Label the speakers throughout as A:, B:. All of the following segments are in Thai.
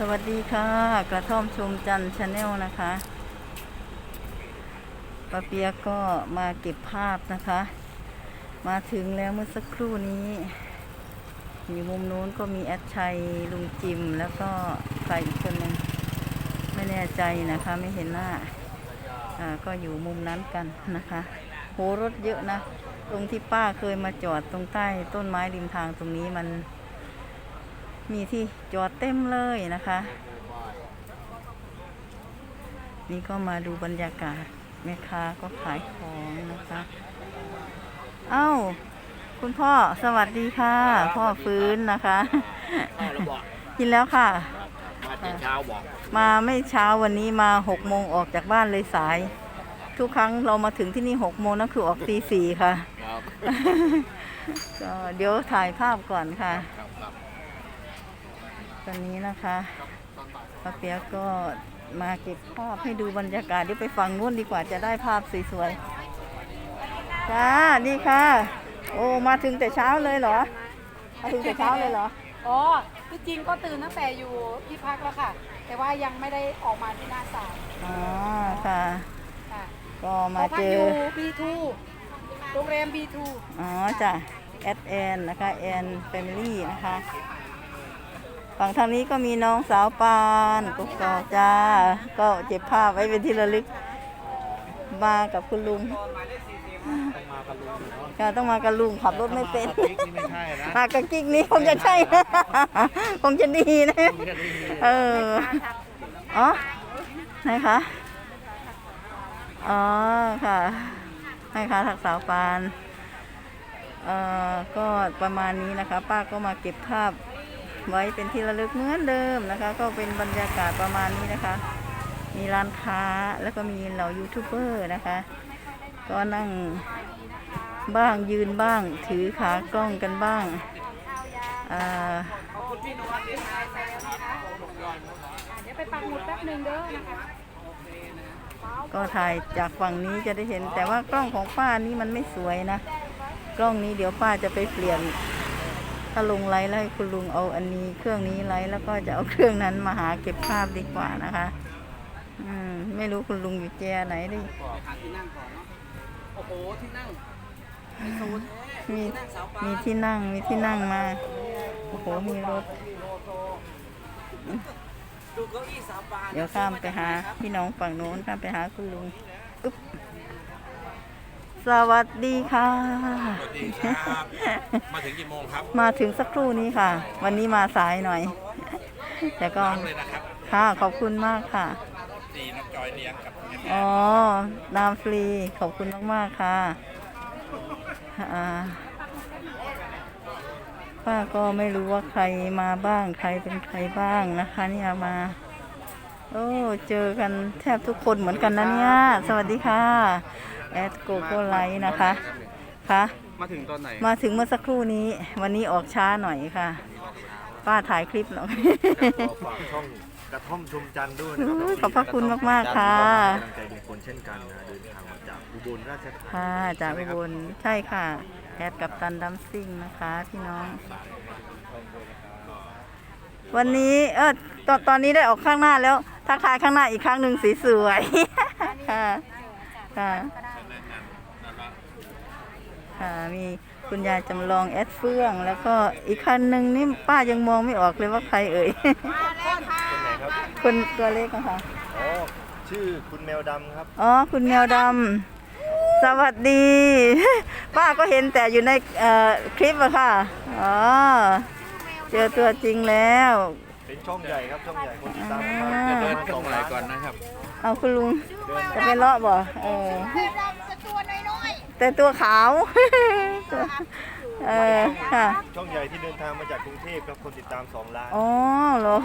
A: สวัสดีค่ะ กระท่อมชมจันชาแนลนะคะป้าเปียก็มาเก็บภาพนะคะ มาถึงแล้วเมื่อสักครู่นี้อยู่มุมนู้นก็มีแอดชัยลุงจิม แล้วก็ใครอีกคนหนึ่งไม่แน่ใจนะคะไม่เห็นหน้าอ่าก็อยู่มุมนั้นกันนะคะโหรถเยอะนะ ตรงที่ป้าเคยมาจอดตรงใต้ต้นไม้ริมทางตรงนี้มัน มีที่จอดเต็มเลยนะคะ นี่ก็มาดูบรรยากาศแม่ค้าก็ขายของนะคะ เอ้า คุณพ่อสวัสดีค่ะ พ่อฟื้นนะคะ
B: ข้าวเราบอก
A: กินแล้วค่ะ
B: มาแต่เช้าบอก
A: มาไม่เช้าวันนี้มาหกโมงออกจากบ้านเลยสาย ทุกครั้งเรามาถึงที่นี่หกโมงนั่นคือออกตีสี่ค่ะ
B: ครับ
A: ก็เดี๋ยวถ่ายภาพก่อนค่ะ
B: ครับครับ
A: ตอนนี้นะคะป้าเปียกก็มาเก็บภาพให้ดูบรรยากาศเดี๋ยวไปฝั่งนู้นดีกว่าจะได้ภาพสวยๆจ้าดีค่ะ โอ้มาถึงแต่เช้าเลยเหรอมาถึงแต่เช้าเลยเหรอ
C: อ๋อที่จริงก็ตื่นตั้งแต่อยู่ที่พักแล้วค่ะ แต่ว่ายังไม่ได้ออกมาที่หน้าศาล
A: อ๋อค่ะ
C: ค่ะ
A: ก็
C: เพ
A: มา
C: ราะพั
A: เจ
C: กอ
A: อ
C: ยู่ B2 โรงแรม B2
A: อ๋อจ้ะแอดแอนนะคะแอนแฟมิลี่นะคะ ฝั่งทางนี้ก็มีน้องสาวปานกุ๊กกอกจ้า ก็เก็บภาพไว้เป็นที่ระลึก มากับคุณลุงก็ต้องมากับลุงขับรถไม่เป็น
B: ไม่ใช่นะ
A: มากับกิ๊กนี้คงจะใช่คงจะดีนะ เออ อ๋อ ไหนคะ อ๋อ ค่ะให้ค่ะทักสาวปาน เอ่อ ก็ประมาณนี้นะคะ ป้าก็มาเก็บภาพ ไว้เป็นที่ระลึกเหมือนเดิมนะคะ ก็เป็นบรรยากาศประมาณนี้นะคะ มีร้านค้าแล้วก็มีเหล่ายูทูบเบอร์นะคะ ก็นั่งบ้างยืนบ้าง ถือขากล้องกันบ้างอ่า
C: เดี๋ยวไปปักหมุดแป๊บหนึ่งเด้อนะคะ
A: ก็ถ่ายจากฝั่งนี้จะได้เห็น แต่ว่ากล้องของป้านี่มันไม่สวยนะ กล้องนี้เดี๋ยวป้าจะไปเปลี่ยน ถ้าลงไลฟ์แล้วให้คุณลุงเอาอันนี้เครื่องนี้ไลฟ์แล้วก็จะเอาเครื่องนั้นมาหาเก็บภาพดีกว่านะคะอืมไม่รู้คุณลุงอยู่แจไหนดิ
B: หาที่นั่งก่อนเนาะโอ้โหที่นั่ง
A: มีมีที่นั่งมีที่นั่งมาโอ้โหมีรถ
B: ดูเก้าอี้สาวปาน
A: เดี๋ยวข้ามไปหาพี่น้องฝั่งโน้นข้ามไปหาคุณลุงอึ๊บ สวัสดีค่ะ
D: สวัสดีครับ มาถึงกี่โมงครับ
A: มาถึงสักครู่นี้ค่ะ วันนี้มาสายหน่อย แต่ก็
D: น้ำเลยนะครับ
A: ค่ะขอบคุณมากค่ะ
D: ดีน้องจอยเลี้ยงกับแม่
A: อ๋อน้ำฟรีขอบคุณมากๆค่ะอ่าป้าก็ไม่รู้ว่าใครมาบ้างใครเป็นใครบ้างนะคะ เนี่ยมา โอ้เจอกันแทบทุกคนเหมือนกันนะเนี่ย สวัสดีค่ะ แอดโกโก้ไลท์นะคะค่ะ
B: มาถึงตอนไหน
A: มาถึงเมื่อสักครู่นี้ วันนี้ออกช้าหน่อยค่ะ ป้าถ่ายคลิปหน่อย
E: ก็ฝากช่องกระท่อมชมจันทร์ด้วยนะครั
A: ขอบพระคุณมากๆค่ะ
E: กำลังใจลุงพลเช่นกันนะเดินทางมาจากอุบลราชธานี
A: ค่ะจาก
E: ใช่
A: อุ
E: ไหมครับ
A: บลใช่ค่ะ แอดกับตันดัมซิ่งนะคะพี่น้อง วันนี้เออตอนตอนนี้ได้ออกข้างหน้าแล้วทักทายข้างหน้าอีกครั้งหนึ่งสีสวยค่ะค่ะ ค่ะมีคุณยายจำลองแอดเฟื่อง แล้วก็อีกคันหนึ่งนี่ป้ายังมองไม่ออกเลยว่าใครเอ่ย
E: คนไหนครับ
A: คนตัวเล็กอะค่ะ
E: อ๋อ ชื่อคุณแมวดำครับ
A: อ๋อ คุณแมวดำ สวัสดี ป้าก็เห็นแต่อยู่ในเอ่อคลิปอะค่ะ อ๋อ เจอตัวจริงแล้ว
E: เป็นช่องใหญ่ครับ ช่องใหญ่คนติดตาม
A: อ่า
E: ประ
D: เดิน
E: มาณ
D: ต
E: ส
D: ร
E: องง
D: ไหน
E: ล้าน
D: ก่อนนะครับ
A: เอาคุณลุงจะไปเลาะบ่ เออแต่ ตัวขาว เออค่ะ
E: ช่องใหญ่ที่เดินทางมาจากกรุงเทพครับคนติดตามสองล้าน
A: อ๋อเหรอ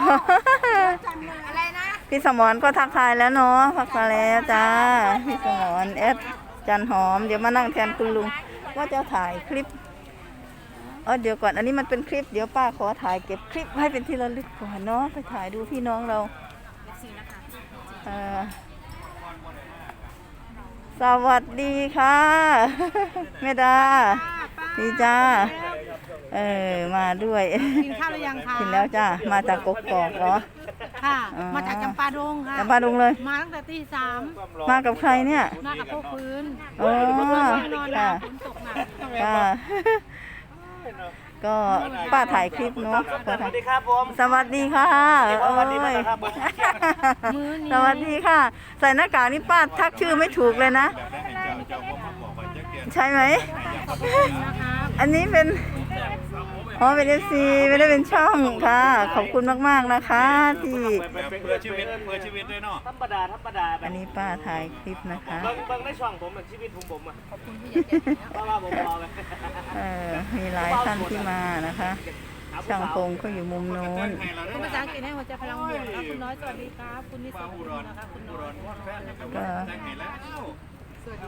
A: พี่สมรก็ทักทายแล้วเนาะทักทายแล้วจ้า พี่สมรเอสจันหอม เดี๋ยวมานั่งแทนคุณลุง ว่าจะถ่ายคลิปเออเดี๋ยวก่อนอันนี้มันเป็นคลิปเดี๋ยวป้าขอถ่ายเก็บคลิปให้เป็นที่ระลึกก่อนเนาะไปถ่ายดูพี่น้องเราเอ่อ สวัสดีค่ะแม่ดาดีจ้า เออ มาด้วย
C: กินข้าวหรือยังคะ
A: กินแล้วจ้า มาจากกกอกเหรอ
C: ค่ะ
A: อ๋อ
C: มาจากจำปาดงค่ะ
A: จำปาดงเลย
C: มาตั้งแต่ตีสาม
A: มากับใครเนี่ย
C: มากับพวกพื้น
A: โอ้
C: นอนนอน
A: ค่ะ
C: ฝนตกหนัก
A: ค่ะ ก็ป้าถ่ายคลิปเนาะป้าถ่าย
B: สวัสดีครับผม
A: สวัสดีค่ะ
B: สวัสดีครับผม
C: มือนี้
A: สวัสดีค่ะ ใส่หน้ากากนี่ป้าทักชื่อไม่ถูกเลยนะ ใช่ไหม
C: นะคะ
A: อันนี้เป็น อ๋อเป็นเอฟซีไม่ได้เป็นช่องค่ะ ขอบคุณมากๆนะคะที่
D: เพื่อชีวิตเพื่อชีวิตด้วยเนาะ
B: ธรรมดาธรรมดาแบ
A: อั
B: บ
A: นนี้ป้าถ่ายคลิปนะคะ
B: เบิ่งเบิ่งในช่องผมอะชีวิตของผมอะ
C: ขอบคุณพี่ใหญ่ใจดีนะ
B: เพราะว่าผมรอเลย
A: เออมีหลายท่านที่มานะคะ ช่างพงก็อยู่มุมโน้น
C: คุณภาษาอังกฤษให้หัวใจพลังบวกครับคุณน้อยสวัสดีครับ คุณนิสกุลนะคะคุณน้อย
A: ก็
C: สวัสดีค่ะ
E: สวัส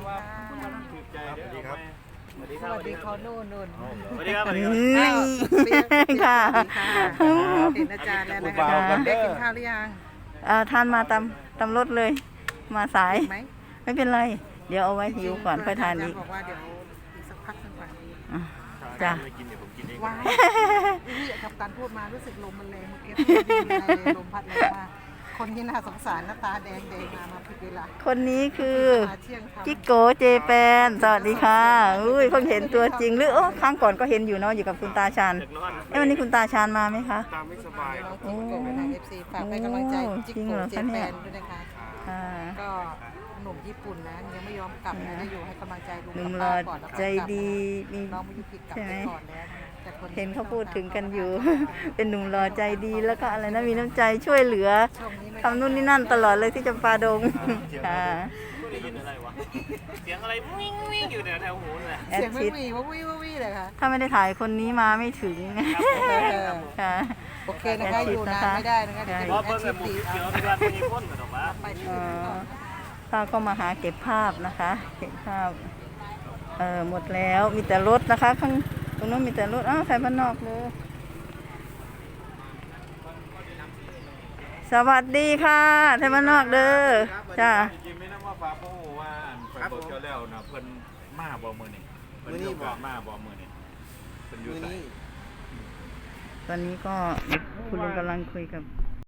E: ดีครับ
B: สวัสดีค
C: ส
B: รับ
C: วัสดีเขาโน่นนู่น
B: สวัสดีครับสวัสดีครับ
A: นี่ค่ะ
C: เห็นอาจารย์แล้วนะ
A: ครั
C: คะ
A: บ
C: ได้กินข้าวหรือยัง
A: อ่าทานมาตามตามรถเลย มาสาย
C: ไหม
A: ไม่เป็นไร เดี๋ยวเอาไว้หิวก่อนค่อยทานอีก
C: บอกว่าเดี๋ยวอีกสักพักหนึงก่อน
A: อะจ้ะ
E: ไม่กินเดี๋ยวผมกินเอง
C: ว้ายนี่ทำการพูดมารู้สึกลมมันแรงเมื่อกี้ลมพัดแรงมาก คนที่น่าสงสารหน้าตาแดงแดงมามาผิดเวลา
A: คนนี้คือ
C: มาเที่ยงทำ
A: จิโกเจแปนสวัสดีค่ะอุ้ยเพิ่งเห็นตัวจริงหรือโอ้ครั้งก่อนก็เห็นอยู่เนาะอยู่กับคุณตาชานเอ้วันนี้คุณตาชานมาไหมคะ
E: ตามไม่สบายครับ
C: น้องจิ๊กโกเป็นทางเอฟซีฝากให้กำลังใจ
A: โอ้
C: จิ๊ก
A: จริง
C: โก
A: เหรอ
C: เจ
A: คะเนี่
C: แป
A: ย
C: นด้วยนะคะ
A: ค่ะ
C: ก็หนุ่มญี่ปุ่นนะยังไม่ยอมกลับนะจะอยู่ให้กำลังใจลุง
A: หนุ่
C: กั
A: ม
C: บ
A: หล่
C: ป้า
A: อ
C: ก่อนแล้วก็
A: ใจ
C: กลับ
A: ดีมี
C: น้องมายุพิกกลับ
A: ใช่ไห
C: ไป
A: ม
C: ก่อนแล้วนะแต่คน
A: เห็นเขาพูดถึงกันอยู่ เป็นหนุ่มหล่อใจดีแล้วก็อะไรนะมีน้ำใจช่วยเหลือ
C: ช่วงนี้ไม่
A: ทำนู่นนี่นั่นตลอดเลยที่จำปาดงค่ะ
B: ได้ยินอะไรวะ เสียงอะไรวิ่งวิ่งอยู่แถวๆหูน่ะ
A: แอด
C: เสียงไม่
A: ชิด
C: วีว่าวีว่าวีเลยค่ะ
A: ถ้าไม่ได้ถ่ายคนนี้มาไม่ถึงค่ะ
C: โอเคนะคะ อยู่นานไม่ได้นะคะเดี๋ยวจะ
B: เพ
C: มี
B: ราะ
C: แอ
B: เพิ่
C: ด
B: ง
C: ชิ
B: แต่
C: ป
B: หมู
C: ตี
B: เขียวที่ว่ามีพ่นกันออกมา
C: ไปที่
A: เอ่
C: อื่นก่อ
A: อนป้าก็มาหาเก็บภาพนะคะ เก็บภาพ เออหมดแล้วมีแต่รถนะคะข้างต รงนู้นมีแต่รถอ้าวใครบ้านนอกเลยสวัสดีค่ะไทยบ้านนอกเด้อจ้า
D: จริงๆไม่นะว่าฟ้าโอ้ว่าไปเบิกเจ้าแล้วนะเพิ่นมาบ่มือนี่เพิ่นยกบมาบ่มือนี่เพิ่นอยู่ใส่
A: ตอนนี้ก็คุณลุงกำลังคุยกับ